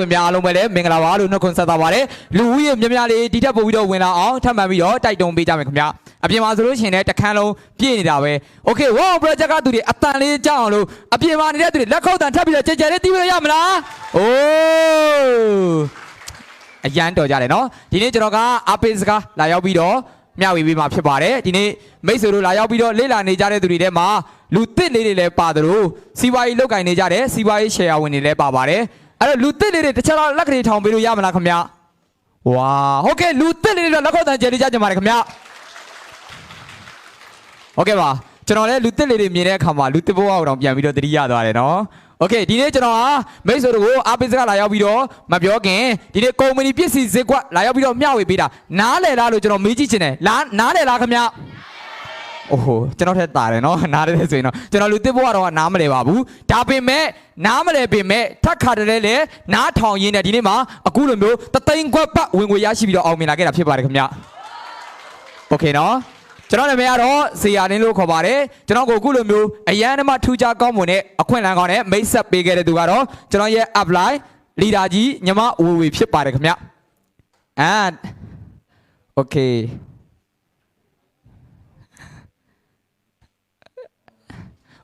ဝင်များအားလုံးပဲလည်းမင်္ဂလာပါလို့နှုတ်ခွန်းဆက်သပါတယ်လူဦးရေများများလေးဒီထက်ပိုပြီးတော့ဝင်လာအောင်ထပ်မံပြီးတော့တိုက်တွန်းပေးကြမယ်ခင်ဗျာအပြင်မှာဆိုလို့ရှိရင်လည်းတစ်ခန်းလုံးပြည့်နေတာပဲโอเค wow project ကသူတွေအတန်လေးကြောက်အောင်လို့အပြင်မှာနေတဲ့သူတွေလက်ခုပ်တန်ထပ်ပြီးတော့ကြဲကြဲလေးတီးလို့ရမလားအိုးအရန်တော်ကြတယ်နော်ဒီနေ့ကျွန်တော်ကအပိစကားလာရောက်ပြီးတော့မျှဝေပေးမှာဖြစ်ပါတယ်ဒီနေ့မိတ်ဆွေတို့လာရောက်ပြီးတော့လေ့လာနေကြတဲ့သူတွေထဲမှာလူသစ်လေးတွေလည်းပါသလိုစီးပွားရေးလုပ်ကင်နေကြတဲ့စီးပွားရေး share ဝင်တွေလည်းပါပါတယ် အဲ့တော့လူသစ်လေးတွေတစ်ချက်တော့လက်ကလေးထောင်ပေးလို့ရမလားခင်ဗျာဝါဟုတ်ကဲ့လူသစ်လေးတွေတော့လက်ခုပ်တန်ကြဲလေးကြကြပါတယ်ခင်ဗျာဟုတ်ကဲ့ပါကျွန်တော်လည်းလူသစ်လေးတွေမြင်တဲ့အခါမှာလူသစ်ဘဝကိုတော့ပြန်ပြီးတော့သတိရသွားတယ်နော်โอเคဒီနေ့ကျွန်တော်ဟာမိတ်ဆွေတို့ကိုအားပေးစကားလာရောက်ပြီးတော့မပြောခင်ဒီနေ့ကုမ္ပဏီပစ္စည်းဈေးကွက်လာရောက်ပြီးတော့မျှဝေပေးတာနားလည်လားလို့ကျွန်တော်မေးကြည့်ချင်တယ်လားနားလည်လားခင်ဗျာ အိုးဟိုကျွန်တော်ထက်တာတယ်နော်နားတယ်ဆိုရင်တော့ကျွန်တော်လူသစ်ဘဝတော့နားမလည်ပါဘူးဒါပေမဲ့နားမလည်ပေမဲ့ထက်ခါတည်းလေနားထောင်ရင်းနဲ့ဒီနေ့မှာအခုလိုမျိုးတသိန်းခွက်ပတ်ဝင်ငွေရရှိပြီးတော့အောင်မြင်လာခဲ့တာဖြစ်ပါတယ်ခင်ဗျာโอเคနော် ကျွန်တော်နာမည်ကတော့ဇေယာနင်းလို့ခေါ်ပါတယ်ကျွန်တော်ကိုအခုလိုမျိုးအရန်ဓမ္မထူးခြားကောင်းမွန်တဲ့အခွင့်အလမ်းကောင်းနဲ့မိတ်ဆက်ပေးခဲ့တဲ့သူကတော့ကျွန်တော်ရဲ့ apply leader ကြီးညီမဝေဝေဖြစ်ပါတယ်ခင်ဗျအာ okay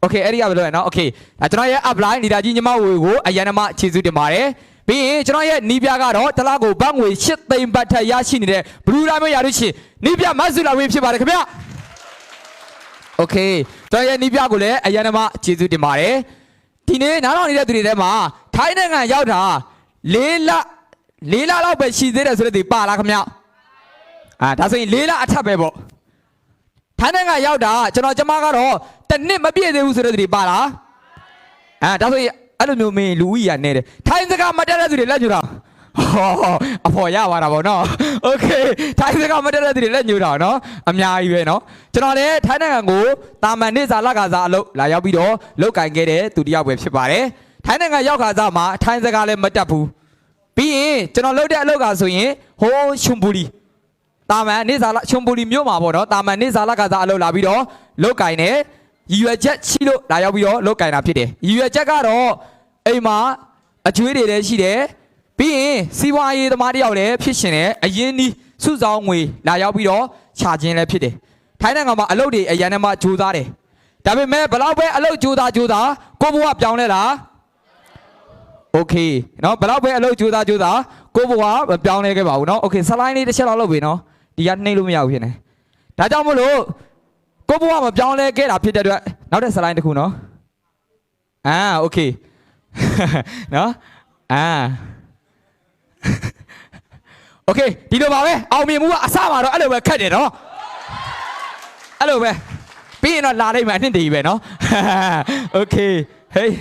โอเคအဲ့ဒီကဘယ်လိုလဲเนาะโอเคအဲကျွန်တော်ရဲ့ apply leader ကြီးညီမဝေဝေကိုအရန်ဓမ္မခြေစွတင်ပါတယ်ပြီးရင်ကျွန်တော်ရဲ့နီးပြကတော့တစ်လားကိုဘတ်ငွေ၈သိန်းဘတ်ထက်ရရှိနေတဲ့ဘလူးတိုင်းမရလို့ရှိရင်နီးပြမတ်စုလာဝေးဖြစ်ပါတယ်ခင်ဗျ โอเคကျွန်တော်ရဲ့နီးပြကိုလည်းအရန်ဓမ္မကျေးဇူးတင်ပါတယ်ဒီနေ့နားထောင်နေတဲ့သူတွေထဲမှာထိုင်းနိုင်ငံရောက်တာ၄လ၄လလောက်ပဲရှိသေးတယ်ဆိုတဲ့သူပါလားခင်ဗျအာဒါဆိုရင်၄လအထက်ပဲပေါ့ထိုင်းနိုင်ငံရောက်တာကျွန်တော်ကျမကတော့ တစ်နှစ်မပြည့်သေးဘူးဆိုတဲ့သူတွေပါလားအာဒါဆိုရင်အဲ့လိုမျိုးမင်းလူဦးကြီးကနေတယ်ထိုင်းစကားမတက်တဲ့သူတွေလက်ညူတာဟောအဖော်ရပါတာပေါ့နော်โอเคထိုင်းစကားမတက်တဲ့သူတွေလက်ညူတာနော်အများကြီးပဲနော်ကျွန်တော်လည်းထိုင်းနိုင်ငံကိုတာမန်နေစာလကစားအလုပ်လာရောက်ပြီးတော့လောက်ကင်ခဲ့တဲ့သူတစ်ယောက်ပဲဖြစ်ပါတယ်ထိုင်းနိုင်ငံရောက်ခါစားမှာထိုင်းစကားလည်းမတက်ဘူးပြီးရင်ကျွန်တော်လုပ်တဲ့အလုပ်ကဆိုရင်ဟိုးချွန်ပူလီ တာမန်နေစာလချုံပူလီမြို့မှာပေါ့နော်တာမန်နေစာလကစားအလုပ်လာပြီးတော့လုတ်ကင်နေ ရည်ရွယ်ချက်ရှိလို့လာရောက်ပြီးတော့လုတ်ကင်တာဖြစ်တယ်ရည်ရွယ်ချက်ကတော့အိမ်မှာအကျွေးတွေလည်းရှိတယ်ပြီးရင်စီးပွားရေးသမားတယောက်လည်းဖြစ်ရှင်တယ်အရင်နီးစုဆောင်ငွေလာရောက်ပြီးတော့ခြာခြင်းလည်းဖြစ်တယ်ထိုင်းနိုင်ငံမှာအလုပ်တွေအရန်နဲ့မှကြိုးစားတယ်ဒါပေမဲ့ဘယ်လောက်ပဲအလုပ်ကြိုးစားကြိုးစားကိုဘဝပြောင်းလဲလား โอเคเนาะဘယ်တော့ပဲအလုပ်ကြိုးစားကြိုးစားကိုဘွားမပြောင်းလဲခဲ့ပါဘူးเนาะโอเคဆလိုင်းလေးတစ်ချက်လောက်လုပ်ပြီเนาะဒီကနှိမ့်လို့မရဘူးဖြစ်နေဒါကြောင့်မို့လို့ ကိုဘွားမပြောင်းလဲခဲ့တာဖြစ်တဲ့အတွက်နောက်တဲ့ဆလိုင်းတစ်ခုเนาะအာโอเค เนาะအာโอเคဒီလိုပါပဲအောင်မြင်မှုကအစမှာတော့အဲ့လိုပဲခက်တယ်เนาะအဲ့လိုပဲပြီးရင်တော့လာလိုက်မှအနှစ်တည်းကြီးပဲเนาะ โอเคဟေး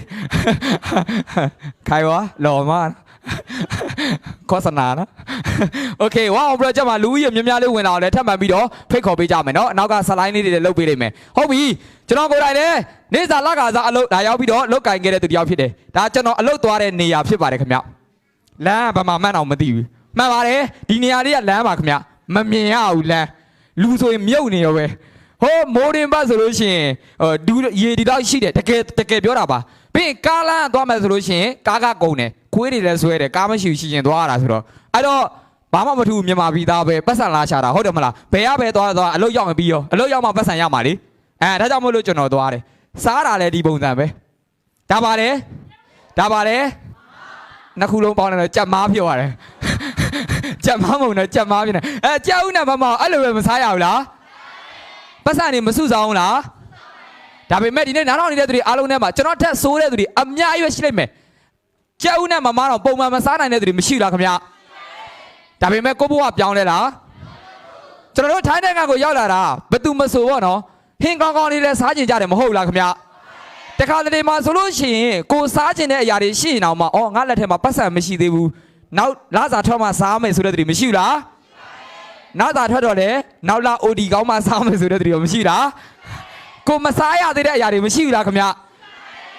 ใครวะหล่อมาก โฆษณานะ โอเคว้าวဘရကြမှာလူကြီးရများများလေးဝင်လာတော့လဲထပ်မှန်ပြီးတော့ဖိတ်ခေါ်ပေးကြမယ်เนาะနောက်ကဆလိုင်းလေးတွေလည်းလုပ်ပေးလိမ့်မယ်ဟုတ်ပြီကျွန်တော်ကိုယ်တိုင်လည်းနေစာလကာစားအလုပ်ဒါရောက်ပြီးတော့လုတ်ကင်ခဲ့တဲ့သူတစ်ယောက်ဖြစ်တယ်ဒါကျွန်တော်အလုပ်သွားတဲ့နေရာဖြစ်ပါတယ်ခင်ဗျလမ်းကဘာမှမှန်းအောင်မသိဘူးမှန်ပါတယ်ဒီနေရာလေးကလမ်းပါခင်ဗျမမြင်ရဘူးလမ်းလူဆိုရင်မြုပ်နေရောပဲဟိုမိုးရင်ဘတ်ဆိုလို့ရှိရင်ဟိုဒူးရေဒီတော့ရှိတယ်တကယ်တကယ်ပြောတာပါပြီးရင်ကားလမ်းသွားမယ်ဆိုလို့ရှိရင်ကားကကုန်တယ် ခွေးတွေလည်းဆွဲတယ်ကားမရှိဘူးရှိရင်သွားရတာဆိုတော့အဲ့တော့ဘာမှမထူးဘူးမြန်မာပြည်သားပဲပတ်စံလာရှာတာဟုတ်တယ်မလားဘယ်ရပဲသွားသွားအလုပ်ရောက်မပြီးရောအလုပ်ရောက်မှပတ်စံရမှာလေအဲဒါကြောင့်မို့လို့ကျွန်တော်သွားတယ်စားတာလည်းဒီပုံစံပဲဒါပါတယ်ဒါပါတယ်နှစ်ခုလုံးပေါင်းတယ်တော့ကြက်မားပြောရတယ်ကြက်မားမုံနဲ့ကြက်မားပြနေအဲကြက်ဦးနဲ့မမအဲ့လိုပဲမစားရဘူးလားပတ်စံနေမစုဆောင်ဘူးလားဒါပေမဲ့ဒီနေ့နားထောင်နေတဲ့သူတွေအားလုံးထဲမှာကျွန်တော်ထက်ဆိုးတဲ့သူတွေအများကြီးပဲရှိလိမ့်မယ် ကြက်ဦးနဲ့မမတော့ပုံမှန်မစားနိုင်တဲ့သူတွေမရှိလားခင်ဗျဒါပေမဲ့ကိုဘိုးကပြောင်းလဲလားကျွန်တော်တို့ထိုင်းနိုင်ငံကိုရောက်လာတာဘယ်သူမဆိုဘောနော်ဟင်းကောင်းကောင်းလေးလဲစားကြင်ကြတယ်မဟုတ်လားခင်ဗျတခါတလေမှာဆိုလို့ရှိရင်ကိုစားကျင်တဲ့အရာတွေရှိရင်တော့မှအော်ငါလက်ထဲမှာပတ်စံမရှိသေးဘူးနောက်လာစာထွက်မှစားမယ်ဆိုတဲ့သူတွေမရှိဘူးလားနောက်သာထွက်တော့လေနောက်လာ OD ကောင်းမှစားမယ်ဆိုတဲ့သူတွေမရှိလားကိုမစားရသေးတဲ့အရာတွေမရှိဘူးလားခင်ဗျ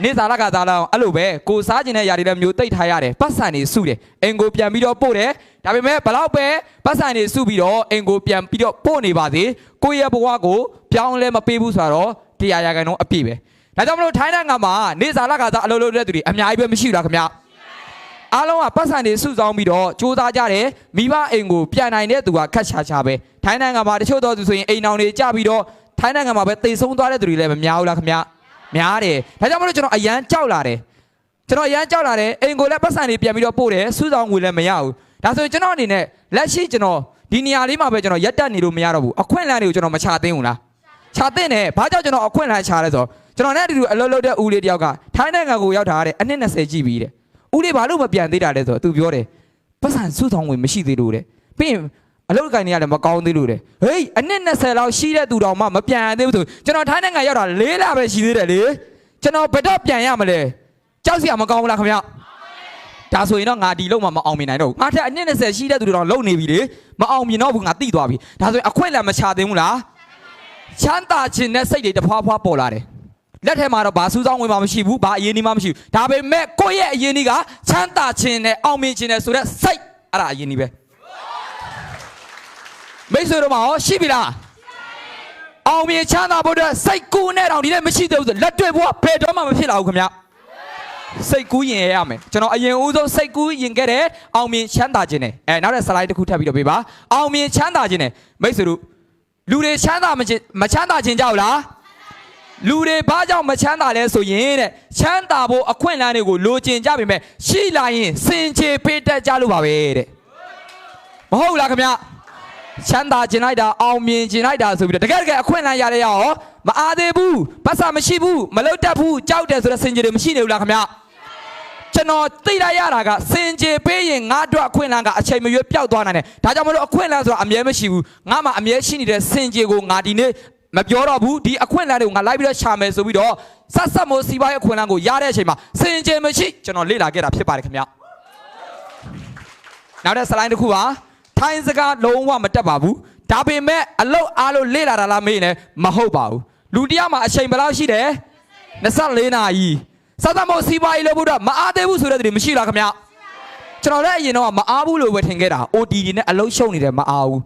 နေစားလကစားလောက်အဲ့လိုပဲကိုစားကျင်တဲ့အရာတွေလည်းမျိုးတိတ်ထားရတယ်ပတ်စံနေစုတယ်အင်ကိုပြန်ပြီးတော့ပို့တယ်ဒါပေမဲ့ဘလောက်ပဲပတ်စံနေစုပြီးတော့အင်ကိုပြန်ပြီးတော့ပို့နေပါစေကိုယ့်ရဲ့ဘဝကိုပြောင်းလဲမပေးဘူးဆိုတော့တရားရခိုင်တော့အပြည့်ပဲဒါကြောင့်မလို့ထိုင်းနိုင်ငံမှာနေစားလကစားအလုပ်လုပ်တဲ့သူတွေအများကြီးပဲမရှိဘူးလားခင်ဗျအားလုံးကပတ်စံတွေစုဆောင်းပြီးတော့စူးစမ်းကြတယ်မိဘအိမ်ကိုပြန်နိုင်တဲ့သူကခက်ချာချာပဲထိုင်းနိုင်ငံမှာတချို့တော့သူဆိုရင်အိမ်အောင်တွေကြပြီးတော့ထိုင်းနိုင်ငံမှာပဲတိတ်ဆုံးသွားတဲ့သူတွေလည်းမများဘူးလားခင်ဗျ များတယ်ဒါကြောင့်မလို့ကျွန်တော်အရန်ကြောက်လာတယ်ကျွန်တော်အရန်ကြောက်လာတယ်အိမ်ကိုလည်းပတ်စံတွေပြန်ပြီးတော့ပို့တယ်စုဆောင်းငွေလည်းမရဘူးဒါဆိုရင်ကျွန်တော်အနေနဲ့လက်ရှိကျွန်တော်ဒီနေရာလေးမှာပဲကျွန်တော်ရက်တက်နေလို့မရတော့ဘူးအခွင့်အလမ်းတွေကိုကျွန်တော်မချသိဘူးလားခြာတဲ့နဲ့ဘာကြောင့်ကျွန်တော်အခွင့်အလမ်းခြာလဲဆိုတော့ကျွန်တော်နဲ့အတူတူအလုပ်လုပ်တဲ့ဦးလေးတယောက်ကထိုင်းနိုင်ငံကိုရောက်တာတဲ့အနှစ်20ကြီးပြီတဲ့ဦးလေးဘာလို့မပြန်သေးတာလဲဆိုတော့သူပြောတယ်ပတ်စံစုဆောင်ဝင်မရှိသေးလို့တဲ့ပြီးရင် အလုပ်ကိုင်နေရတယ်မကောင်းသေးလို့တဲ့ဟေးအနှစ်20လောက်ရှိတဲ့သူတော်မှမပြန်ရသေးဘူးဆိုကျွန်တော်ထိုင်းနိုင်ငံရောက်တာ၄လပဲရှိသေးတယ်လေကျွန်တော်ဘယ်တော့ပြန်ရမလဲကြောက်စရာမကောင်းဘူးလားခင်ဗျဒါဆိုရင်တော့ငါဒီလုံးမှာမအောင်မြင်နိုင်တော့ဘူးငါထက်အနှစ်20ရှိတဲ့သူတော်လုံနေပြီလေမအောင်မြင်တော့ဘူးငါတိသွားပြီဒါဆိုရင်အခွင့်အလမ်းမချသေးဘူးလားချမ်းသာခြင်းနဲ့စိတ်တွေတဖွာဖွာပေါ်လာတယ်လက်ထဲမှာတော့ဘာစူးစောင်းဝင်မှမရှိဘူးဘာအရင်ဒီမှမရှိဘူးဒါပေမဲ့ကိုယ့်ရဲ့အရင်ဒီကချမ်းသာခြင်းနဲ့အောင်မြင်ခြင်းနဲ့ဆိုတဲ့စိတ်အဲ့ဒါအရင်ဒီပဲ မိတ်ဆွေတို့မှာရောရှိပြီလားအောင်မြင်ချမ်းသာဖို့အတွက်စိတ်ကူးနဲ့တောင်ဒီနေ့မရှိသေးဘူးဆိုလက်တွေ့ဘဝဘယ်တော့မှမဖြစ်လာဘူးခင်ဗျစိတ်ကူးရင်ရရမယ်ကျွန်တော်အရင်ဦးဆုံးစိတ်ကူးရင်ခဲ့တယ်အောင်မြင်ချမ်းသာခြင်းနဲ့အဲနောက်တဲ့ slide တစ်ခုထပ်ပြီးတော့ပေးပါအောင်မြင်ချမ်းသာခြင်းနဲ့မိတ်ဆွေတို့လူတွေချမ်းသာမခြင်းမချမ်းသာခြင်းကြောက်လားလူတွေဘာကြောင့်မချမ်းသာလဲဆိုရင်တဲ့ချမ်းသာဖို့အခွင့်အလမ်းတွေကိုလိုချင်ကြပေမဲ့ရှိလာရင်စင်ချေပေးတတ်ကြလို့ပါပဲတဲ့မဟုတ်လားခင်ဗျ ချမ်းသာခြင်းလိုက်တာအောင်မြင်ခြင်းလိုက်တာဆိုပြီးတော့တကယ်တကယ်အခွင့်အလမ်းရတဲ့ရောမအားသေးဘူးပတ်စာမရှိဘူးမလုတ်တတ်ဘူးကြောက်တယ်ဆိုတဲ့စင်ချေတွေမရှိနေဘူးလားခင်ဗျကျွန်တော်သိလိုက်ရတာကစင်ကြေပေးရင်ငါတို့အခွင့်အလမ်းကအချိန်မရွေးပျောက်သွားနိုင်တယ်။ဒါကြောင့်မလို့အခွင့်အလမ်းဆိုတာအမြဲမရှိဘူး။ငါမှအမြဲရှိနေတဲ့စင်ကြေကိုငါဒီနေ့မပြောတော့ဘူးဒီအခွင့်အလမ်းတွေကိုငါလိုက်ပြီးတော့ရှာမယ်ဆိုပြီးတော့ဆက်ဆက်မိုးစီးပွားရေးအခွင့်အလမ်းကိုရတဲ့အချိန်မှာစင်ကြေမရှိကျွန်တော်လေ့လာခဲ့တာဖြစ်ပါတယ်ခင်ဗျ။နောက်တဲ့ slide တစ်ခုပါ ထိုင်းစကားလုံးဝမတက်ပါဘူး။ဒါပေမဲ့အလုတ်အားလို့လေ့လာတာလားမေးရင်လည်းမဟုတ်ပါဘူး။လူတစ်ယောက်မှာအချိန်ဘယ်လောက်ရှိတယ်။24နာရီစသမောစီးပွားရေးလုပ်ဖို့တော့မအားသေးဘူးဆိုတဲ့သူတွေမရှိလားခင်ဗျကျွန်တော်လည်းအရင်တော့မအားဘူးလို့ပဲထင်ခဲ့တာ OTD နဲ့အလုံးရှုံနေတယ်မအားဘူး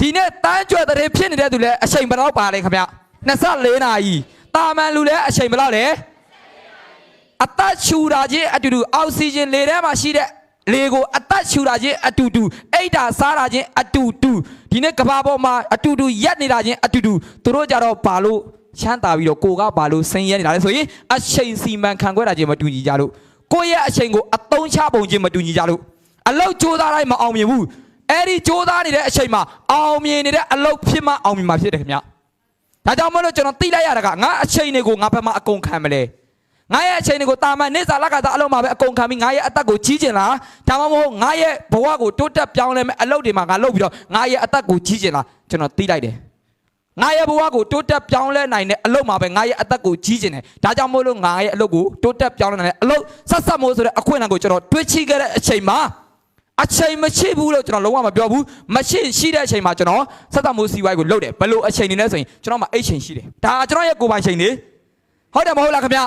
ဒီနေ့တန်းကြွတဲ့ဖြစ်နေတဲ့သူလည်းအချိန်ဘယ်လောက်ပါလဲခင်ဗျ24နာရီတာမန်လူလည်းအချိန်ဘယ်လောက်လဲအသက်ရှူတာချင်းအတူတူအောက်ဆီဂျင်လေထဲမှာရှိတဲ့ လေကိုအသက်ရှူတာချင်းအတူတူအိတ်တာစားတာချင်းအတူတူဒီနေ့ကဘာပေါ်မှာအတူတူရက်နေတာချင်းအတူတူသူတို့ကြတော့ဘာလို့ချမ်းသာပြီးတော့ကိုကဘာလို့ဆင်းရဲနေတာလဲဆိုရင်အချိန်စီမံခန့်ခွဲတာချင်းမတူညီကြလို့ကိုယ့်ရဲ့အချိန်ကိုအသုံးချပုံချင်းမတူညီကြလို့အလောက်ကြိုးစားတိုင်းမအောင်မြင်ဘူးအဲ့ဒီကြိုးစားနေတဲ့အချိန်မှာအောင်မြင်နေတဲ့အလောက်ဖြစ်မှအောင်မြင်မှာဖြစ်တယ်ခင်ဗျဒါကြောင့်မလို့ကျွန်တော်သိလိုက်ရတာကငါအချိန်တွေကိုငါဘက်မှာအကုန်ခံမလဲ ငါရဲ့အချိန်တွေကိုတာမန်နေစာလက်ကစားအလုံးမှာပဲအကုန်ခံပြီးငါရဲ့အသက်ကိုကြီးကျင်လားဒါမှမဟုတ်ငါရဲ့ဘဝကိုတိုးတက်ပြောင်းလဲမဲ့အလုပ်တွေမှာငါလုပ်ပြီးတော့ငါရဲ့အသက်ကိုကြီးကျင်လားကျွန်တော်သိလိုက်တယ်ငါရဲ့ဘဝကိုတိုးတက်ပြောင်းလဲနိုင်တဲ့အလုပ်မှာပဲငါရဲ့အသက်ကိုကြီးကျင်တယ်ဒါကြောင့်မို့လို့ငါရဲ့အလုပ်ကိုတိုးတက်ပြောင်းလဲနိုင်တဲ့အလုပ်ဆက်ဆက်မို့ဆိုတဲ့အခွင့်အလမ်းကိုကျွန်တော်တွေးချိခဲ့တဲ့အချိန်မှာအချိန်မရှိဘူးလို့ကျွန်တော်လုံးဝမပြောဘူးမရှိရှိတဲ့အချိန်မှာကျွန်တော်ဆက်ဆက်မို့စီဝိုင်းကိုလုပ်တယ်ဘယ်လိုအချိန်နေလဲဆိုရင်ကျွန်တော်မှအိတ်ချိန်ရှိတယ်ဒါကျွန်တော်ရဲ့ကိုယ်ပိုင်ချိန်နေဟုတ်တယ်မဟုတ်လားခင်ဗျ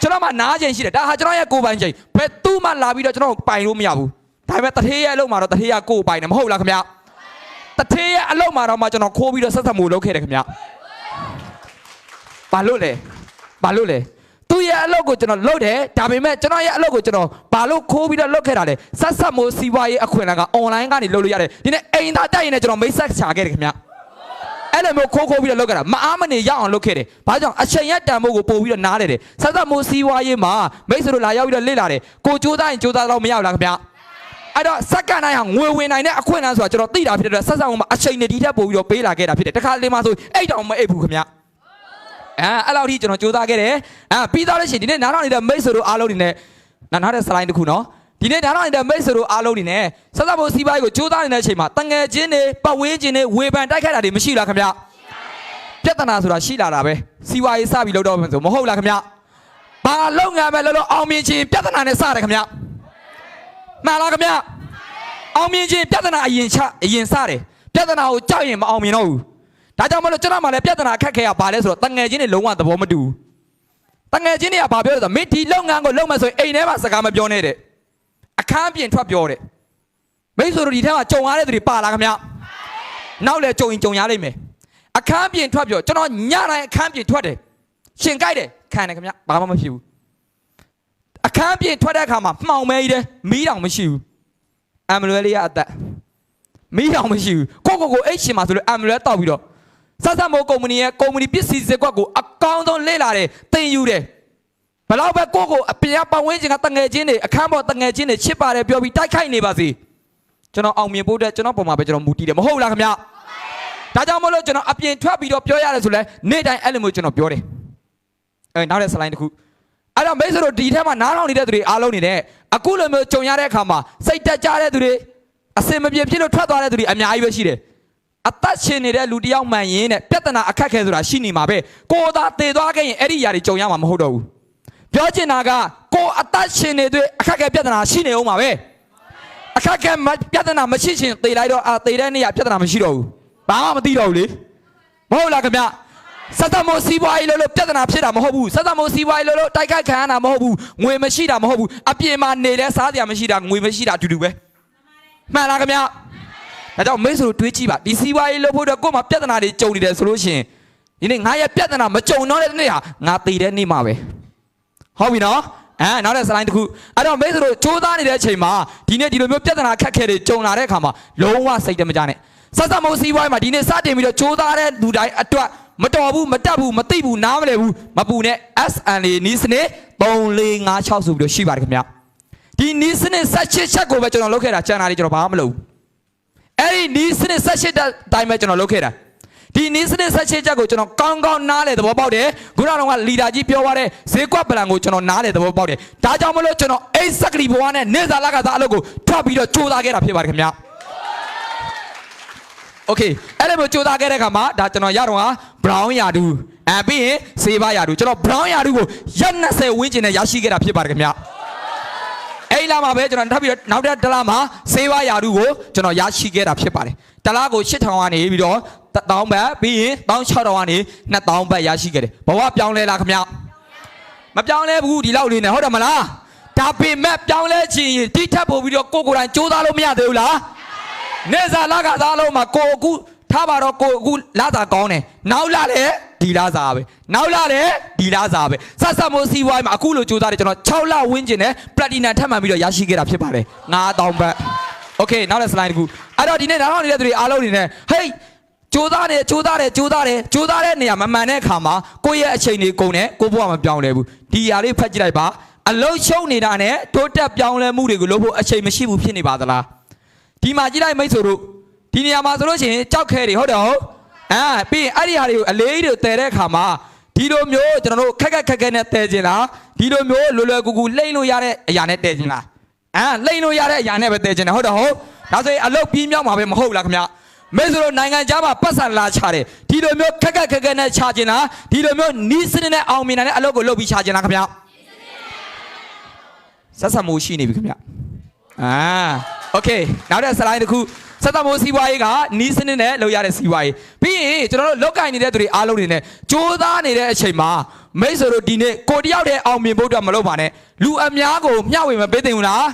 ကျွန်တော်မှနားချိန်ရှိတယ်ဒါဟာကျွန်တော်ရဲ့ကိုယ်ပိုင်ချိန်ဘယ်သူမှလာပြီးတော့ကျွန်တော်ပိုင်လို့မရဘူးဒါပေမဲ့တထေးရဲ့အလုပ်မှာတော့တထေးကကိုယ်ပိုင်တယ်မဟုတ်လားခင်ဗျတထေးရဲ့အလုပ်မှာတော့မှကျွန်တော်ခိုးပြီးတော့ဆက်ဆက်မို့လုပ်ခဲ့တယ်ခင်ဗျဘာလို့လဲဘာလို့လဲသူ့ရဲ့အလုပ်ကိုကျွန်တော်လုပ်တယ်ဒါပေမဲ့ကျွန်တော်ရဲ့အလုပ်ကိုကျွန်တော်ဘာလို့ခိုးပြီးတော့လုပ်ခဲ့တာလဲဆက်ဆက်မိုးစီးပွားရေးအခွင့်အလမ်းကအွန်လိုင်းကနေလုပ်လို့ရတယ်ဒီနေ့အိမ်သားတိုက်ရင်လည်းကျွန်တော်မိတ်ဆက်ချခဲ့တယ်ခင်ဗျ အဲ့လိုမျိုးခိုးခိုးပြီးတော့လုပ်ခဲ့တာမအားမနေရအောင်လုပ်ခဲ့တယ်ဘာကြောင့်အချိန်ရက်တန်ဖို့ကိုပို့ပြီးတော့နားတယ်တယ်ဆက်ဆက်မိုးစီးပွားရေးမှာမိတ်ဆွေတို့လာရောက်ပြီးတော့လေ့လာတယ်ကိုကြိုးစားရင်ကြိုးစားတော့မရဘူးလားခင်ဗျအဲ့တော့စက္ကန့်တိုင်းဟာငွေဝင်နိုင်တဲ့အခွင့်အလမ်းဆိုတာကျွန်တော်သိတာဖြစ်တဲ့အတွက်ဆက်ဆက်မိုးမှာအချိန်နဲ့ဒီထက်ပို့ပြီးတော့ပေးလာခဲ့တာဖြစ်တယ်တခါလေမှဆိုအိတ်တောင်မအိတ်ဘူးခင်ဗျအဲအဲ့လောက်ထိကျွန်တော်ကြိုးစားခဲ့တယ်အဲပြီးသားလို့ရှိရင်ဒီနေ့နားထောင်နေတဲ့မိတ်ဆွေတို့အားလုံးနေနဲ့နားနားတဲ့ slide တစ်ခုနော် ဒီနေ့နားထောင်နေတဲ့မိတ်ဆွေတို့အားလုံးနေနဲ့ဆက်စပ်ဖို့စီးပွားရေးကိုကြိုးစားနေတဲ့အချိန်မှာတငယ်ချင်းတွေပတ်ဝန်းကျင်တွေဝေဖန်တိုက်ခိုက်တာတွေမရှိလားခင်ဗျပြဿနာဆိုတာရှိလာတာပဲစီးပွားရေးစပြီးလုပ်တော့မယ်ဆိုမဟုတ်လားခင်ဗျဘာလုပ်ငန်းပဲလုပ်လို့အောင်မြင်ခြင်းပြဿနာနဲ့စတယ်ခင်ဗျမှန်လားခင်ဗျအောင်မြင်ခြင်းပြဿနာအရင်ချအရင်စတယ်ပြဿနာကိုကြောက်ရင်မအောင်မြင်တော့ဘူးဒါကြောင့်မလို့ကျွန်တော်မှလည်းပြဿနာအခက်ခဲရပါလဲဆိုတော့တငယ်ချင်းတွေလုံးဝသဘောမတူဘူးတငယ်ချင်းတွေကဘာပြောလဲဆိုတော့မင်းဒီလုပ်ငန်းကိုလုပ်မယ်ဆိုရင်အိမ်ထဲမှာစကားမပြောနဲ့တဲ့ အခန်းပြင်ထွက်ပြောတဲ့မိတ်ဆွေတို့ဒီထဲမှာကြုံရတဲ့သူတွေပါလားခင်ဗျနောက်လဲကြုံရင်ကြုံရလိမ့်မယ်အခန်းပြင်ထွက်ပြောကျွန်တော်ညတိုင်းအခန်းပြင်ထွက်တယ်ရှင်ကြိုက်တယ်ခံတယ်ခင်ဗျဘာမှမဖြစ်ဘူးအခန်းပြင်ထွက်တဲ့အခါမှာမှောင်မဲကြီးတယ်မီးတောင်မရှိဘူးအမ်မလွဲလေးကအသက်မီးတောင်မရှိဘူးကိုကိုကိုအိတ်ရှင်မှာဆိုလို့အမ်မလွဲတောက်ပြီးတော့ဆက်ဆက်မိုးကုမ္ပဏီရဲ့ကုမ္ပဏီပစ္စည်းစက်ကွက်ကိုအကောင်းဆုံးလေ့လာတယ်တင်ယူတယ် ဘလောက်ပဲကိုကိုအပြင်ကပတ်ဝန်းကျင်ကတငယ်ချင်းတွေအခန်းပေါ်တငယ်ချင်းတွေချစ်ပါတယ်ပြောပြီးတိုက်ခိုက်နေပါစေကျွန်တော်အောင်မြင်ဖို့အတွက်ကျွန်တော်ပုံမှာပဲကျွန်တော်မူတည်တယ်မဟုတ်လားခင်ဗျာဒါကြောင့်မလို့ကျွန်တော်အပြင်ထွက်ပြီးတော့ပြောရတယ်ဆိုလဲနေ့တိုင်းအဲ့လိုမျိုးကျွန်တော်ပြောတယ်အဲနောက်တဲ့ slide တစ်ခုအဲ့တော့မိတ်ဆွေတို့ဒီထဲမှာနားထောင်နေတဲ့သူတွေအားလုံးနေတဲ့အခုလိုမျိုးကြုံရတဲ့အခါမှာစိတ်တက်ကြတဲ့သူတွေအစင်မပြေဖြစ်လို့ထွက်သွားတဲ့သူတွေအများကြီးပဲရှိတယ်အသက်ရှင်နေတဲ့လူတစ်ယောက်မှန်ရင်တဲ့ပြဿနာအခက်ခဲဆိုတာရှိနေမှာပဲကိုယ်သာတည်သွားခဲ့ရင်အဲ့ဒီຢာတွေကြုံရမှာမဟုတ်တော့ဘူး ပြောချင်တာကကိုယ်အသက်ရှင်နေတဲ့အခက်ခဲပြဿနာရှိနေအောင်ပါပဲအခက်ခဲမပြဿနာမရှိချင်တည်လိုက်တော့အာတည်တဲ့နေရာပြဿနာမရှိတော့ဘူးဘာမှမသိတော့ဘူးလေမဟုတ်လားခင်ဗျဆက်သမိုးစီးပွားရေးလို့လို့ပြဿနာဖြစ်တာမဟုတ်ဘူးဆက်သမိုးစီးပွားရေးလို့လို့တိုက်ခိုက်ခံရတာမဟုတ်ဘူးငွေမရှိတာမဟုတ်ဘူးအပြင်မှာနေတဲ့စားစရာမရှိတာငွေမရှိတာအတူတူပဲမှန်လားခင်ဗျဒါကြောင့်မိတ်ဆွေတို့တွေးကြည့်ပါဒီစီးပွားရေးလို့ဖို့တော့ကိုယ်မှာပြဿနာတွေကြုံနေတယ်ဆိုလို့ရှိရင်ဒီနေ့ငါရဲ့ပြဿနာမကြုံတော့တဲ့နေ့ဟာငါတည်တဲ့နေ့မှာပဲ ဟုတ်ပြီနော်အဲနောက်တဲ့ slide တစ်ခုအဲ့တော့မိတ်ဆွေတို့စူးစမ်းနေတဲ့အချိန်မှာဒီနေ့ဒီလိုမျိုးပြဿနာခက်ခဲတွေကြုံလာတဲ့အခါမှာလုံးဝစိတ်တမကြနဲ့ဆက်ဆက်မိုးစီးပွားရေးမှာဒီနေ့စတင်ပြီးတော့စူးစမ်းတဲ့လူတိုင်းအတွက်မတော်ဘူးမတက်ဘူးမသိဘူးနားမလည်ဘူးမပူနဲ့ SNA နီးစနစ်3 4 5 6ဆိုပြီးတော့ရှိပါတယ်ခင်ဗျာဒီနီးစနစ်16ချက်ကိုပဲကျွန်တော်လုပ်ခဲ့တာကျန်တာတွေကျွန်တော်ဘာမှမလုပ်ဘူးအဲ့ဒီနီးစနစ်16တက်တိုင်းပဲကျွန်တော်လုပ်ခဲ့တာ ဒီနီးစနစ်16ချက်ကိုကျွန်တော်ကောင်းကောင်းနားလေသဘောပေါက်တယ်ခုနကတော့လီဒါကြီးပြောသွားတဲ့ဈေးကွက်ပလန်ကိုကျွန်တော်နားလေသဘောပေါက်တယ်ဒါကြောင့်မလို့ကျွန်တော်အိတ်စက်ကလီဘဝနဲ့နေစာလကစားအလုပ်ကိုထွက်ပြီးတော့ကြိုးစားခဲ့တာဖြစ်ပါတယ်ခင်ဗျာโอเคအဲ့လိုမျိုးကြိုးစားခဲ့တဲ့ခါမှာဒါကျွန်တော်ရတော့ဟာ brown ယာဒူအဲပြီးရင်ဆေးပါယာဒူကျွန်တော် brown ယာဒူကိုရက်20ဝန်းကျင်နဲ့ရရှိခဲ့တာဖြစ်ပါတယ်ခင်ဗျာ အဲ့ဒီလာမှာပဲကျွန်တော်ထပ်ပြီးတော့နောက်တစ်တလားမှာစေဝါယာရုကိုကျွန်တော်ရရှိခဲ့တာဖြစ်ပါတယ်တလားကို8000ကနေပြီးတော့ 1000ဘတ်ပြီးရင်1600ကနေ2000ဘတ်ရရှိခဲ့တယ်ဘဝပြောင်းလဲလားခင်ဗျမပြောင်းလဲဘူးဒီလောက်လေးနဲ့ဟုတ်တယ်မလားဒါပေမဲ့ပြောင်းလဲချင်ရင်တိထပ်ပို့ပြီးတော့ကိုကိုယ်တိုင်စူးစမ်းလို့မရသေးဘူးလားနေစားလာကစားလုံးမှာကိုအခုထားပါတော့ကိုအခုလာတာကောင်းတယ်နောက်လာလေဒီလာစားပဲနောက်လာလေဒီလာစားပဲဆက်ဆက်မိုးစီးပွားရေးမှာအခုလိုစူးစမ်းတယ်ကျွန်တော်6လဝန်းကျင်နဲ့ပလက်တီနမ်ထပ်မှန်ပြီးတော့ရရှိခဲ့တာဖြစ်ပါတယ်9000ဘတ်โอเคနောက်တဲ့ slide တစ်ခုအဲ့တော့ဒီနေ့နောက်နောက်နေတဲ့သူတွေအားလုံးနေနဲ့ဟေး ကြိုးစားတယ်ကြိုးစားတယ်ကြိုးစားတယ်ကြိုးစားတဲ့နေရာမမှန်တဲ့အခါမှာကိုယ့်ရဲ့အချိန်တွေကုန်တယ်ကိုယ့်ဘဝမပြောင်းလဲဘူးဒီຢာလေးဖတ်ကြည့်လိုက်ပါအလုံးရှုံနေတာနဲ့တိုးတက်ပြောင်းလဲမှုတွေကိုလုပ်ဖို့အချိန်မရှိဘူးဖြစ်နေပါသလားဒီမှာကြည့်လိုက်မိတ်ဆွေတို့ဒီနေရာမှာဆိုလို့ရှိရင်ကြောက်ခဲတွေဟုတ်တယ်ဟုတ်အာပြီးရင်အဲ့ဒီဟာတွေကိုအလေးတွေတည်တဲ့အခါမှာဒီလိုမျိုးကျွန်တော်တို့ခက်ခက်ခက်ခက်နဲ့တည်ခြင်းလားဒီလိုမျိုးလွယ်လွယ်ကူကူလှိမ့်လို့ရတဲ့အရာနဲ့တည်ခြင်းလားအာလှိမ့်လို့ရတဲ့အရာနဲ့ပဲတည်ခြင်းတယ်ဟုတ်တယ်ဟုတ်ဒါဆိုရင်အလုတ်ပြီးမြောက်မှာပဲမဟုတ်လားခင်ဗျ မဲဆိုတော့နိုင်ငံခြားမှာပတ်စံလာချတယ်ဒီလိုမျိုးခက်ခက်ခက်ခက်နဲ့ချခြင်းလားဒီလိုမျိုးနီးစနစ်နဲ့အောင်မြင်တဲ့အလုပ်ကိုလုပ်ပြီးချခြင်းလားခင်ဗျဆက်ဆံမှုရှိနေပြီခင်ဗျအာโอเคနောက်တဲ့ slide တစ်ခုဆက်သမိုးစီးပွားရေးကနီးစနစ်နဲ့လုပ်ရတဲ့စီးပွားရေးပြီးရင်ကျွန်တော်တို့လောက်ကင်နေတဲ့သူတွေအားလုံးတွေနဲ့စ조사နေတဲ့အချိန်မှာမိတ်ဆွေတို့ဒီနေ့ကိုတယောက်တည်းအောင်မြင်ဖို့အတွက်မလုပ်ပါနဲ့လူအများကိုမျှဝေမပေးသင့်ဘူးလား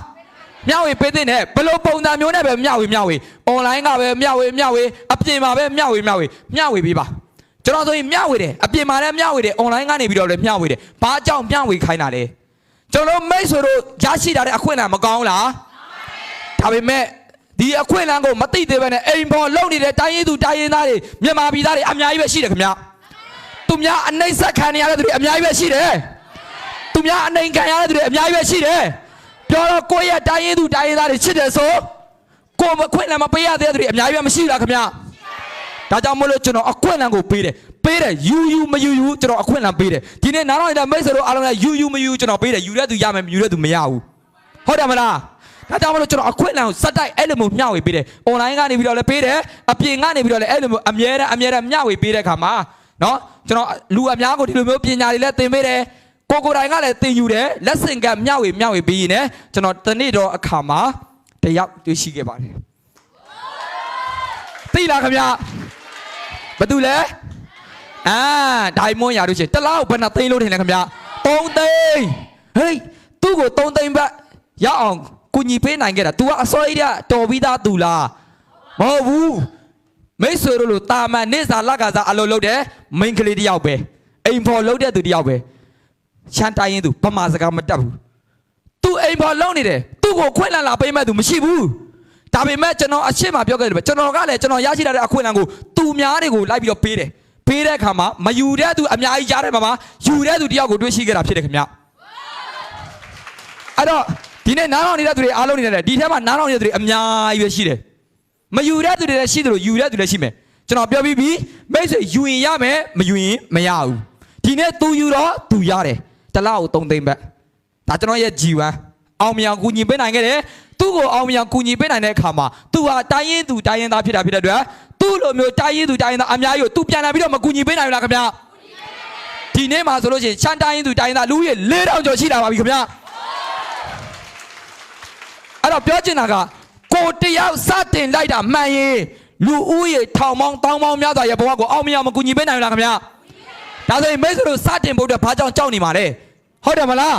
မျှဝေပေးသင့်တယ်ဘယ်လိုပုံစံမျိုးနဲ့ပဲမျှဝေမျှဝေ online ကပဲမျှဝေမျှဝေအပြင်မှာပဲမျှဝေမျှဝေမျှဝေပေးပါကျွန်တော်ဆိုရင်မျှဝေတယ်အပြင်မှာလည်းမျှဝေတယ် online ကနေပြီးတော့လည်းမျှဝေတယ်ဘာကြောင့်မျှဝေခိုင်းတာလဲကျွန်တော်မိတ်ဆွေတို့ရရှိတာတဲ့အခွင့်အလမ်းမကောင်းလားဒါပေမဲ့ဒီအခွင့်အလမ်းကိုမသိသေးဘဲနဲ့အိမ်ပေါ်လုံနေတဲ့တိုင်းရင်းသူတိုင်းရင်းသားတွေမြန်မာပြည်သားတွေအများကြီးပဲရှိတယ်ခင်ဗျာသူများအနှိမ့်ဆက်ခံနေရတဲ့သူတွေအများကြီးပဲရှိတယ်သူများအနှိမ်ခံရတဲ့သူတွေအများကြီးပဲရှိတယ် ပြောတော့ကိုယ့်ရဲ့တိုင်းရင်းသူတိုင်းရင်းသားတွေချစ်တယ်ဆိုကိုယ်မခွင့်လမ်းမပေးရသေးတဲ့သူတွေအများကြီးပဲမရှိဘူးလားခင်ဗျာဒါကြောင့်မလို့ကျွန်တော်အခွင့်အလမ်းကိုပေးတယ်ပေးတယ်ယူယူမယူယူကျွန်တော်အခွင့်အလမ်းပေးတယ်ဒီနေ့နားတော့နေတဲ့မိတ်ဆွေတို့အားလုံးကယူယူမယူကျွန်တော်ပေးတယ်ယူတဲ့သူရမယ်မယူတဲ့သူမရဘူးဟုတ်တယ်မလားဒါကြောင့်မလို့ကျွန်တော်အခွင့်အလမ်းကိုစက်တိုက်အဲ့လိုမျိုးမျှဝေပေးတယ်။ online ကနေပြီးတော့လည်းပေးတယ်။အပြင်ကနေပြီးတော့လည်းအဲ့လိုမျိုးအမြဲတမ်းအမြဲတမ်းမျှဝေပေးတဲ့ခါမှာနော်ကျွန်တော်လူအများကိုဒီလိုမျိုးပညာတွေလည်းသင်ပေးတယ်။ ကိုကိုယ်တိုင်ကလည်းသင်ယူတယ်။လက်ဆင့်ကမျှဝေမျှဝေပေးရင်လည်းကျွန်တော်တနေ့တော့အခါမှာတယောက်တွေ့ရှိခဲ့ပါတယ်။သိလားခင်ဗျာ။ဘာတူလဲ။အာဒိုင်မွန်ရလို့ချင်းတလားကိုဘယ်နှသိန်းလို့ထင်လဲခင်ဗျာ။3သိန်း။ဟေးသူ့ကို3သိန်းဘတ်ရအောင်ကုညီပေးနိုင်ခဲ့တာ तू ကအစောကြီးကတော်ပြီးသား तू လားမဟုတ်ဘူးမိတ်ဆွေတို့လိုတာမန်နေစာလက်ကစားအလုပ်လုပ်တဲ့မိန်းကလေးတစ်ယောက်ပဲအိမ်ဖော်လုပ်တဲ့သူတစ်ယောက်ပဲ ရှမ်းတိုင်းရင်သူဗမာစကားမတတ်ဘူးသူအိမ်ပေါ်လုံနေတယ်သူ့ကိုခွင့်လန်းလာပေးမဲ့သူမရှိဘူးဒါပေမဲ့ကျွန်တော်အရှင်းမှာပြောခဲ့တယ်ပဲကျွန်တော်ကလည်းကျွန်တော်ရရှိလာတဲ့အခွင့်အလန်းကိုသူများတွေကိုလိုက်ပြီးတော့ပေးတယ်ပေးတဲ့အခါမှာမယူတဲ့သူအများကြီးကြားတဲ့မှာမှာယူတဲ့သူတယောက်ကိုတွေးရှိခဲ့တာဖြစ်တယ်ခင်ဗျအဲ့တော့ဒီနေ့နားထောင်နေတဲ့သူတွေအားလုံးနေတယ်ဒီထဲမှာနားထောင်နေတဲ့သူတွေအများကြီးပဲရှိတယ်မယူတဲ့သူတွေလည်းရှိတယ်လို့ယူတဲ့သူလည်းရှိမယ်ကျွန်တော်ပြောပြီးပြီမိတ်ဆွေယူရင်ရမယ်မယူရင်မရဘူးဒီနေ့ तू ယူတော့ तू ရတယ် တစ်လောက်ကို3သိန်းပဲဒါကျွန်တော်ရဲ့ဂျီဝမ်အောင်မြောင်ကူညီပေးနိုင်ခဲ့တယ်သူ့ကိုအောင်မြောင်ကူညီပေးနိုင်တဲ့အခါမှာသူဟာတိုင်းရင်သူတိုင်းရင်သားဖြစ်တာဖြစ်တဲ့အတွက်သူ့လိုမျိုးတိုင်းရင်သူတိုင်းရင်သားအများကြီးကိုသူပြန်လာပြီးတော့မကူညီပေးနိုင်ဘူးလားခင်ဗျဒီနေ့မှာဆိုလို့ရှိရင်ချန်တိုင်းရင်သူတိုင်းရင်သားလူကြီး၄000ကျော်ရှိလာပါပြီခင်ဗျအဲ့တော့ပြောချင်တာကကိုတယောက်စတင်လိုက်တာမှန်ရင်လူဦးရေထောင်ပေါင်းတောင်းပေါင်းများစွာရဲ့ဘဝကိုအောင်မြောင်မကူညီပေးနိုင်ဘူးလားခင်ဗျဒါဆိုရင်မိတ်ဆွေတို့စတင်ဖို့အတွက်ဘာကြောင့်ကြောက်နေမှာလဲ ဟုတ်တယ်မလား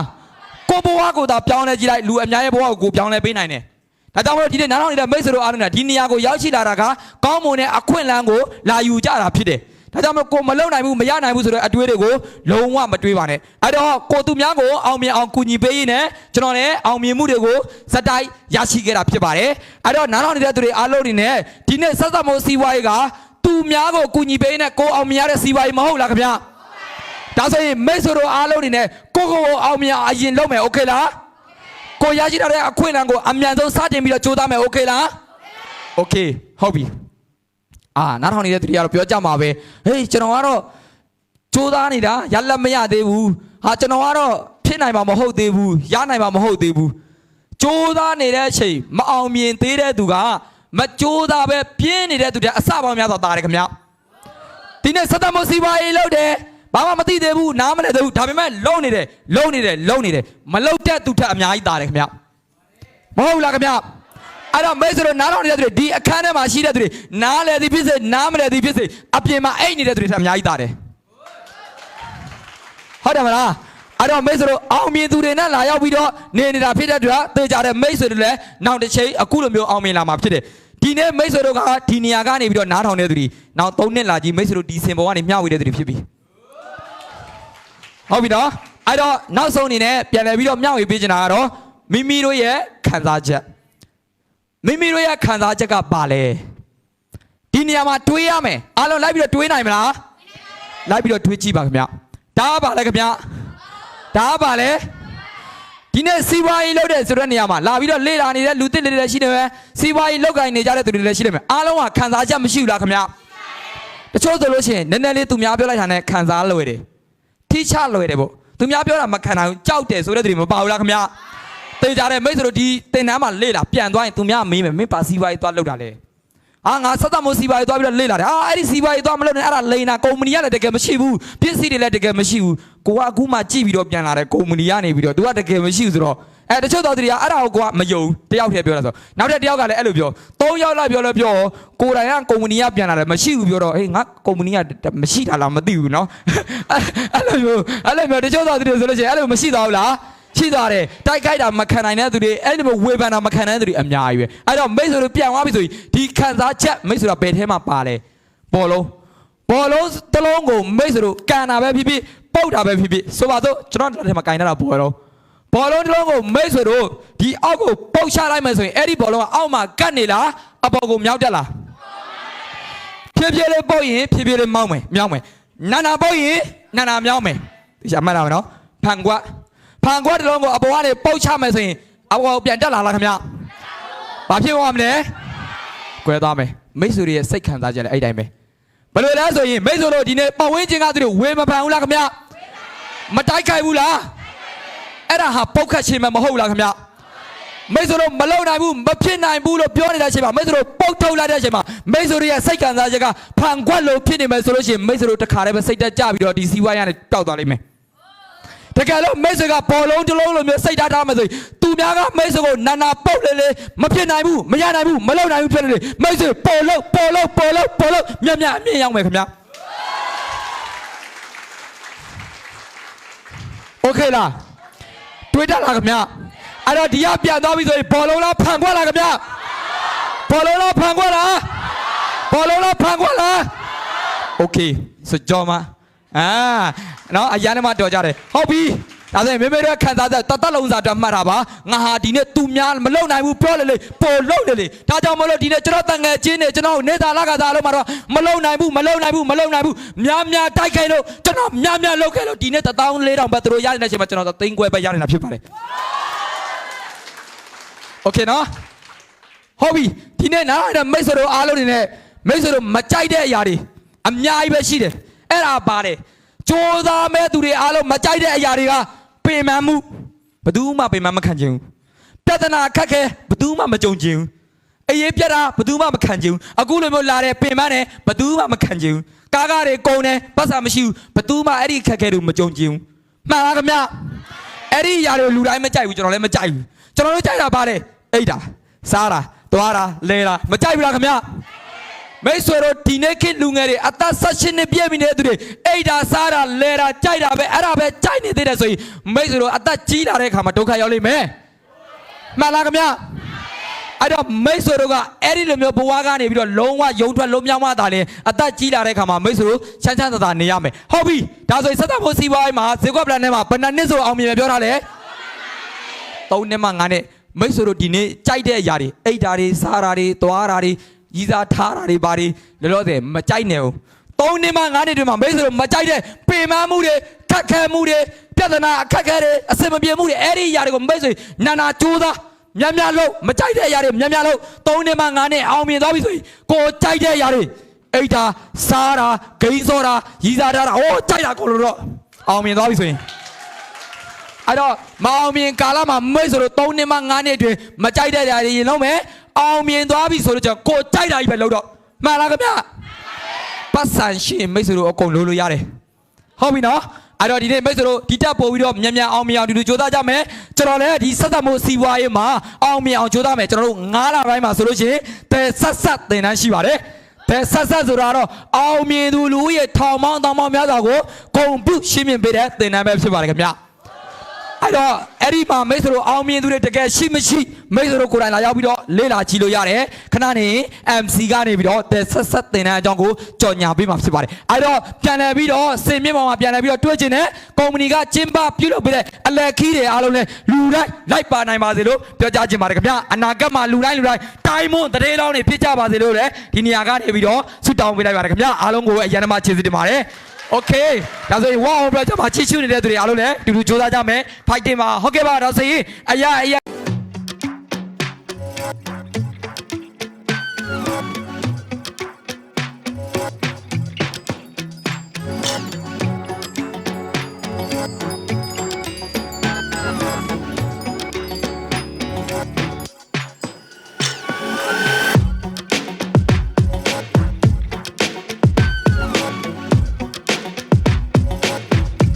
ကိုဘဝကိုသာပြောင်းလဲကြည့်လိုက်လူအများရဲ့ဘဝကိုကိုပြောင်းလဲပေးနိုင်တယ်။ဒါကြောင့်မလို့ဒီနေ့နားထောင်နေတဲ့မိတ်ဆွေတို့အားလုံးကဒီနေရာကိုရောက်ရှိလာတာကကောင်းမွန်တဲ့အခွင့်အလမ်းကိုလာယူကြတာဖြစ်တယ်။ဒါကြောင့်မလို့ကိုမလုံနိုင်ဘူးမရနိုင်ဘူးဆိုတဲ့အတွေးတွေကိုလုံးဝမတွေးပါနဲ့။အဲ့တော့ကိုသူများကိုအောင်မြင်အောင်ကူညီပေးရင်းနဲ့ကျွန်တော်လည်းအောင်မြင်မှုတွေကိုစတိုက်ရရှိခဲ့တာဖြစ်ပါတယ်။အဲ့တော့နားထောင်နေတဲ့သူတွေအားလုံးနေနဲ့ဒီနေ့ဆက်ဆက်မိုးစီးပွားရေးကသူများကိုကူညီပေးရင်းနဲ့ကိုအောင်မြင်ရတဲ့စီးပွားရေးမဟုတ်လားခင်ဗျာ။ ဒါဆိုရင်မိတ်ဆွေတို့အားလုံးနေနဲ့ကိုကိုကိုအောင်မြင်အောင်အရင်လုပ်မယ်โอเคလားကိုရရှိတဲ့အခွင့်အလမ်းကိုအမြန်ဆုံးစတင်ပြီးတော့ကြိုးစားမယ်โอเคလားโอเคဟုတ်ပြီအာနားထောင်နေတဲ့သူတွေကတော့ပြောကြမှာပဲဟေးကျွန်တော်ကတော့ကြိုးစားနေတာရလက်မရသေးဘူးဟာကျွန်တော်ကတော့ဖြစ်နိုင်မှာမဟုတ်သေးဘူးရနိုင်မှာမဟုတ်သေးဘူးကြိုးစားနေတဲ့အချိန်မအောင်မြင်သေးတဲ့သူကမကြိုးစားပဲပြင်းနေတဲ့သူတဲ့အစပေါင်းများစွာတာတယ်ခင်ဗျ ဒီနေ့စက်တမစီပါရေးလုပ်တယ် ဘာမှမသိသေးဘူးနားမလဲသေးဘူးဒါပေမဲ့လုံနေတယ်လုံနေတယ်လုံနေတယ်မလုံတဲ့သူထက်အများကြီးတာတယ်ခင်ဗျမဟုတ်ဘူးလားခင်ဗျအဲ့တော့မိတ်ဆွေတို့နားထောင်နေတဲ့သူတွေဒီအခန်းထဲမှာရှိတဲ့သူတွေနားလဲသည်ဖြစ်စေနားမလဲသည်ဖြစ်စေအပြင်မှာအိတ်နေတဲ့သူတွေထက်အများကြီးတာတယ်ဟုတ်တယ်မလားအဲ့တော့မိတ်ဆွေတို့အောင်မြင်သူတွေနဲ့လာရောက်ပြီးတော့နေနေတာဖြစ်တဲ့အတွက်သေကြတဲ့မိတ်ဆွေတွေလည်းနောက်တစ်ချိန်အခုလိုမျိုးအောင်မြင်လာမှာဖြစ်တယ်ဒီနေ့မိတ်ဆွေတို့ကဒီနေရာကနေပြီးတော့နားထောင်နေတဲ့သူတွေနောက်၃နှစ်လာကြီးမိတ်ဆွေတို့ဒီစင်ပေါ်ကနေမျှဝေတဲ့သူတွေဖြစ်ပြီ ဟုတ်ပြီနော်အဲ့တော့နောက်ဆုံးအနေနဲ့ပြန်လည်ပြီးတော့မျှဝေပေးချင်တာကတော့မိမိတို့ရဲ့ခံစားချက်မိမိတို့ရဲ့ခံစားချက်ကဘာလဲဒီနေရာမှာတွေးရမယ်အားလုံးလိုက်ပြီးတော့တွေးနိုင်မလားလိုက်ပြီးတော့တွေးကြည့်ပါခင်ဗျဒါကဘာလဲခင်ဗျဒါကပါလေဒီနေ့စီးပွားရေးလုပ်တဲ့ဆိုတဲ့နေရာမှာလာပြီးတော့လေ့လာနေတဲ့လူသစ်တွေလည်းရှိနေမယ်စီးပွားရေးလုပ်ကိုင်နေကြတဲ့သူတွေလည်းရှိနေမယ်အားလုံးကခံစားချက်မရှိဘူးလားခင်ဗျတချို့ဆိုလို့ရှိရင်နည်းနည်းလေးသူများပြောလိုက်တာနဲ့ခံစားလွယ်တယ် ထိချလွယ်တယ်ပေါ့သူများပြောတာမခံနိုင်ဘူးကြောက်တယ်ဆိုတဲ့သူတွေမပါဘူးလားခင်ဗျတေးကြတဲ့မိတ်ဆွေတို့ဒီတင်တန်းမှာလေ့လာပြန်သွားရင်သူများမေးမယ်မင်းပါစီးပွားရေးသွားလုပ်တာလေအာငါစက်သက်မိုးစီးပွားရေးသွားပြီးတော့လေ့လာတယ်အာအဲ့ဒီစီးပွားရေးသွားမလုပ်နဲ့အဲ့ဒါလိန်နာကုမ္ပဏီကလည်းတကယ်မရှိဘူးပစ္စည်းတွေလည်းတကယ်မရှိဘူး ကိုကအခုမှကြည့်ပြီးတော့ပြန်လာတဲ့ကုမ္ပဏီကနေပြီးတော့ तू ကတကယ်မရှိဘူးဆိုတော့အဲတချို့တော်သူတွေကအဲ့ဒါကိုကိုကမယုံတယောက်တည်းပြောတာဆိုနောက်တဲ့တယောက်ကလည်းအဲ့လိုပြောသုံးယောက်လောက်ပြောလို့ပြောကိုတိုင်ကကုမ္ပဏီကပြန်လာတယ်မရှိဘူးပြောတော့ဟေးငါကုမ္ပဏီကမရှိတာလားမသိဘူးနော်အဲ့လိုမျိုးအဲ့လိုမျိုးတချို့တော်သူတွေဆိုလို့ရှိရင်အဲ့လိုမရှိတော့ဘူးလားရှိသွားတယ်တိုက်ခိုက်တာမခံနိုင်တဲ့သူတွေအဲ့ဒီလိုဝေဖန်တာမခံနိုင်တဲ့သူတွေအများကြီးပဲအဲ့တော့မိတ်ဆွေတို့ပြန်သွားပြီဆိုရင်ဒီခံစားချက်မိတ်ဆွေတို့ဘယ်ထဲမှာပါလဲဘောလုံးဘောလုံးတစ်လုံးကိုမိတ်ဆွေတို့ကန်တာပဲဖြစ်ဖြစ် ပုတ်တာပဲဖြစ်ဖြစ်ဆိုပါစို့ကျွန်တော်တို့ထဲမှာကန်တာပေါ်တော့ဘောလုံးတစ်လုံးကိုမိတ်ဆွေတို့ဒီအောက်ကိုပုတ်ချလိုက်မယ်ဆိုရင်အဲ့ဒီဘောလုံးကအောက်မှာကတ်နေလားအပေါ်ကိုမြောက်တက်လားဖြည်းဖြည်းလေးပုတ်ရင်ဖြည်းဖြည်းလေးမောင်းမယ်မြောင်းမယ်နာနာပုတ်ရင်နာနာမြောင်းမယ်ဒီချက်မှတ်လာမယ်နော်ဖန်ကွက်ဖန်ကွက်တစ်လုံးကိုအပေါ်ကနေပုတ်ချမယ်ဆိုရင်အပေါ်ကိုပြန်တက်လာလားခင်ဗျဘာဖြစ်သွားမလဲကွဲသွားမယ်မိတ်ဆွေတွေရဲ့စိတ်ခံစားချက်လည်းအဲ့တိုင်းပဲဘယ်လိုလဲဆိုရင်မိတ်ဆွေတို့ဒီနေ့ပတ်ဝန်းကျင်ကသူတွေဝေမဖန်ဘူးလားခင်ဗျ မတိုက်ခိုက်ဘူးလားအဲ့ဒါဟာပုတ်ခတ်ခြင်းမဟုတ်လားခင်ဗျမိတ်ဆွေတို့မလုံနိုင်ဘူးမဖြစ်နိုင်ဘူးလို့ပြောနေတဲ့အချိန်မှာမိတ်ဆွေတို့ပုတ်ထုတ်လိုက်တဲ့အချိန်မှာမိတ်ဆွေတို့ရဲ့စိတ်ခံစားချက်ကဖန်ခွက်လို့ဖြစ်နေမယ်ဆိုလို့ရှိရင်မိတ်ဆွေတို့တစ်ခါတည်းပဲစိတ်တက်ကြပြီးတော့ဒီစီဝိုင်းရနဲ့တောက်သွားလိမ့်မယ်တကယ်လို့မိတ်ဆွေကဘောလုံးတစ်လုံးလိုမျိုးစိတ်ထားထားမှဆိုရင်သူများကမိတ်ဆွေကိုနာနာပုတ်လေလေမဖြစ်နိုင်ဘူးမရနိုင်ဘူးမလုံနိုင်ဘူးဖြစ်နေလေမိတ်ဆွေပေါ်လို့ပေါ်လို့ပေါ်လို့ပေါ်လို့မြတ်မြတ်အမြင့်ရောက်မယ်ခင်ဗျ โอเคလား တွေးတတ်လားခင်ဗျအဲ့တော့ဒီကပြန်သွားပြီဆိုရင်ဘောလုံးလားဖန်ခွက်လားခင်ဗျဘောလုံးလားဖန်ခွက်လားဘောလုံးလားဖန်ခွက်လားโอเคဆိုကြောမအာနော်အရန်နဲ့မှတော်ကြတယ်ဟုတ်ပြီ ဒါဆိုရင်မေမေတို့ခံစားတဲ့တသက်လုံးစာအတွက်မှတ်တာပါငါဟာဒီနေ့သူများမလုံနိုင်ဘူးပြောလေလေပို့လုံလေလေဒါကြောင့်မလို့ဒီနေ့ကျွန်တော်တန်ငယ်ချင်းနေကျွန်တော်နေသာလာကစားလို့မှာတော့မလုံနိုင်ဘူးမလုံနိုင်ဘူးမလုံနိုင်ဘူးများများတိုက်ခိုက်လို့ကျွန်တော်များများလုပ်ခဲ့လို့ဒီနေ့14000ပဲသူတို့ရနေတဲ့အချိန်မှာကျွန်တော်သိန်းခွဲပဲရနေတာဖြစ်ပါတယ်โอเคနော်ဟုတ်ပြီဒီနေ့နားရတဲ့မိတ်ဆွေတို့အားလုံးနေနဲ့မိတ်ဆွေတို့မကြိုက်တဲ့အရာတွေအများကြီးပဲရှိတယ်အဲ့ဒါပါတယ်ကြိုးစားမဲ့သူတွေအားလုံးမကြိုက်တဲ့အရာတွေက ပင်ပန်းမှုဘယ်သူမှပင်ပန်းမခံချင်ဘူးပြဿနာခက်ခဲဘယ်သူမှမကြုံချင်ဘူးအရေးပြတာဘယ်သူမှမခံချင်ဘူးအခုလိုမျိုးလာတဲ့ပင်ပန်းတယ်ဘယ်သူမှမခံချင်ဘူးကားကားတွေကုန်တယ်ပတ်စာမရှိဘူးဘယ်သူမှအဲ့ဒီခက်ခဲတွေမကြုံချင်ဘူးမှန်လားခင်ဗျအဲ့ဒီအရာတွေလူတိုင်းမကြိုက်ဘူးကျွန်တော်လည်းမကြိုက်ဘူးကျွန်တော်တို့ကြိုက်တာပါလေအိတ်တာစားတာသွားတာလဲတာမကြိုက်ဘူးလားခင်ဗျ မိတ်ဆွေတို့ဒီနေ့ခေတ်လူငယ်တွေအသက်16နှစ်ပြည့်ပြီနေတဲ့သူတွေအိတ်တာစားတာလဲတာကြိုက်တာပဲအဲ့ဒါပဲကြိုက်နေသေးတယ်ဆိုရင်မိတ်ဆွေတို့အသက်ကြီးလာတဲ့အခါမှာဒုက္ခရောက်လိမ့်မယ်မှန်လားခင်ဗျအဲ့တော့မိတ်ဆွေတို့ကအဲ့ဒီလိုမျိုးဘဝကနေပြီးတော့လုံးဝယုံထွက်လုံးမြောက်မှသာလေအသက်ကြီးလာတဲ့အခါမှာမိတ်ဆွေတို့ချမ်းချမ်းသာသာနေရမယ်ဟုတ်ပြီဒါဆိုရင်ဆက်သက်ဖို့စီးပွားရေးမှာဇေကွက်ပလန်ထဲမှာဘယ်နှစ်နှစ်ဆိုအောင်မြင်မယ်ပြောထားလဲ၃နှစ်မှ၅နှစ်မိတ်ဆွေတို့ဒီနေ့ကြိုက်တဲ့အရာတွေအိတ်တာတွေစားတာတွေသွားတာတွေ ရီးစားထားတာတွေဘာတွေလောလောဆယ်မကြိုက်နဲ့ဘူး၃နှစ်မှ၅နှစ်တွေမှာမိတ်ဆွေတို့မကြိုက်တဲ့ပင်ပန်းမှုတွေခက်ခဲမှုတွေပြဿနာအခက်ခဲတွေအစင်မပြေမှုတွေအဲ့ဒီအရာတွေကိုမိတ်ဆွေနာနာကြိုးစားများများလို့မကြိုက်တဲ့အရာတွေများများလို့၃နှစ်မှ၅နှစ်အောင်မြင်သွားပြီဆိုရင်ကိုယ်ကြိုက်တဲ့အရာတွေအိတ်တာစားတာဂိမ်းစောတာရီးစားထားတာဟိုးကြိုက်တာကိုလိုတော့အောင်မြင်သွားပြီဆိုရင်အဲ့တော့မအောင်မြင်ကာလမှာမိတ်ဆိုလို့3နှစ်မှ5နှစ်အတွင်းမကြိုက်တဲ့ຢာတွေရင်လုံးမယ် အောင်မြင်သွားပြီဆိုတော့ကျွန်တော်ကိုကြိုက်တာကြီးပဲလုပ်တော့မှန်လားခင်ဗျပတ်စံရှင်မိတ်ဆိုလို့အကုန်လို့လို့ရတယ်ဟုတ်ပြီနော်အဲ့တော့ဒီနေ့မိတ်ဆိုလို့ဒီတက်ပို့ပြီးတော့မြန်မြန်အောင်မြင်အောင်ဒီလိုကြိုးစားကြမယ်ကျွန်တော်လည်းဒီဆက်သက်မှုစီးပွားရေးမှာအောင်မြင်အောင်ကြိုးစားမယ်ကျွန်တော်တို့9လပိုင်းမှာဆိုလို့ရှိရင်တဲဆက်ဆက်သင်တန်းရှိပါတယ်တဲဆက်ဆက်ဆိုတာတော့အောင်မြင်သူလူဦးရဲ့ထောင်ပေါင်းတောင်ပေါင်းများစွာကိုဂုံပြုရှင်းမြင်ပေးတဲ့သင်တန်းပဲဖြစ်ပါတယ်ခင်ဗျ အဲ့တော့အဲ့ဒီမှာမိတ်ဆွေတို့အောင်မြင်သူတွေတကယ်ရှိမရှိမိတ်ဆွေတို့ကိုယ်တိုင်လာရောက်ပြီးတော့လေ့လာကြည့်လို့ရတယ်ခဏနေ MC ကနေပြီးတော့တက်ဆက်ဆက်တင်တဲ့အကြောင်းကိုကြော်ညာပေးမှာဖြစ်ပါတယ်အဲ့တော့ပြန်လည်ပြီးတော့စင်မြင့်ပေါ်မှာပြန်လည်ပြီးတော့တွေ့ကျင်တဲ့ကုမ္ပဏီကကျင်းပပြုလုပ်ပေးတဲ့အလက်ခီးတွေအားလုံးလည်းလူတိုင်းလိုက်ပါနိုင်ပါစေလို့ပြောကြားချင်ပါတယ်ခင်ဗျအနာဂတ်မှာလူတိုင်းလူတိုင်းတိုင်းမွန်းတရေလောင်းတွေဖြစ်ကြပါစေလို့လည်းဒီနေရာကနေပြီးတော့ဆုတောင်းပေးလိုက်ပါတယ်ခင်ဗျအားလုံးကိုအရန်မချေစီတင်ပါတယ် โอเคဒါဆိုရင်ဝါအောင်ပြကြမှာချစ်ချူနေတဲ့သူတွေအားလုံးလည်းတူတူစူးစမ်းကြမယ်ဖိုက်တင်ပါဟုတ်ကဲ့ပါတော့ဆိုရင်အရာအရာ